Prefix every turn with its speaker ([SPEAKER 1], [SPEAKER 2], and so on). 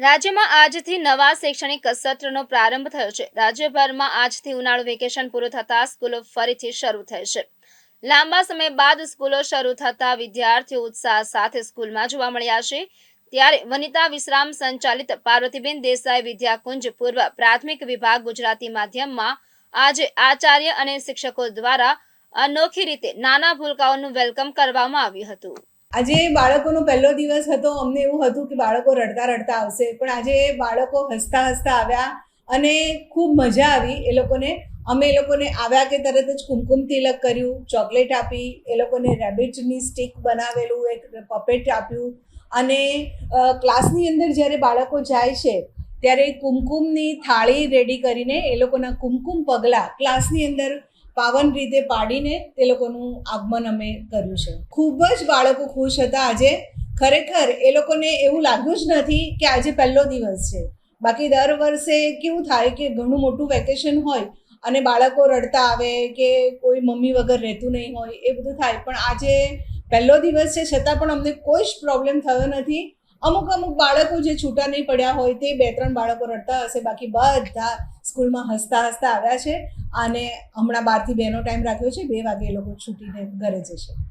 [SPEAKER 1] રાજ્યમાં આજથી નવા શૈક્ષણિક સત્રનો પ્રારંભ થયો છે. રાજ્યભરમાં આજથી ઉનાળુ વેકેશન પૂરું થતાં સ્કૂલો ફરીથી શરૂ થઈ છે. લાંબા સમય બાદ સ્કૂલો શરૂ થતા વિદ્યાર્થીઓ ઉત્સાહ સાથે સ્કૂલમાં જોવા મળ્યા છે. ત્યારે વનિતા વિશ્રામ સંચાલિત પાર્વતીબેન દેસાઈ વિદ્યાકુંજ પૂર્વ પ્રાથમિક વિભાગ ગુજરાતી માધ્યમમાં આજે આચાર્ય અને શિક્ષકો દ્વારા અનોખી રીતે નાના ભૂલકાઓનું વેલકમ કરવામાં આવ્યું હતું.
[SPEAKER 2] આજે બાળકોનો પહેલો દિવસ હતો, અમને એવું હતું કે બાળકો રડતા રડતા આવશે, પણ આજે બાળકો હસતા હસતા આવ્યા અને ખૂબ મજા આવી એ લોકોને. અમે એ લોકોને આવ્યા કે તરત જ કુમકુમ તિલક કર્યું, ચોકલેટ આપી, એ લોકોને રેબિટની સ્ટીક બનાવેલું, એક પપેટ આપ્યું અને ક્લાસની અંદર જ્યારે બાળકો જાય છે, ત્યારે કુમકુમની થાળી રેડી કરીને એ લોકોના કુમકુમ પગલાં ક્લાસની અંદર પાવન રીતે પાડીને તે લોકોનું આગમન અમે કર્યું છે. ખૂબ જ બાળકો ખુશ હતા આજે. ખરેખર એ લોકોને એવું લાગ્યું જ નથી કે આજે પહેલો દિવસ છે. બાકી દર વર્ષે કેવું થાય કે ઘણું મોટું વેકેશન હોય અને બાળકો રડતા આવે કે કોઈ મમ્મી વગર રહેતું નહીં હોય એ બધું થાય. પણ આજે પહેલો દિવસ છે, છતાં પણ અમને કોઈ જ પ્રોબ્લેમ થયો નથી. અમુક અમુક બાળકો જે છૂટા નહીં પડ્યા હોય તે બે ત્રણ બાળકો રડતા હશે. બાકી બધા સ્કૂલમાં હસતા હસતા આવ્યા છે અને હમણાં બારથી બેનો ટાઈમ રાખ્યો છે, બે વાગે એ લોકો છૂટીને ઘરે જશે.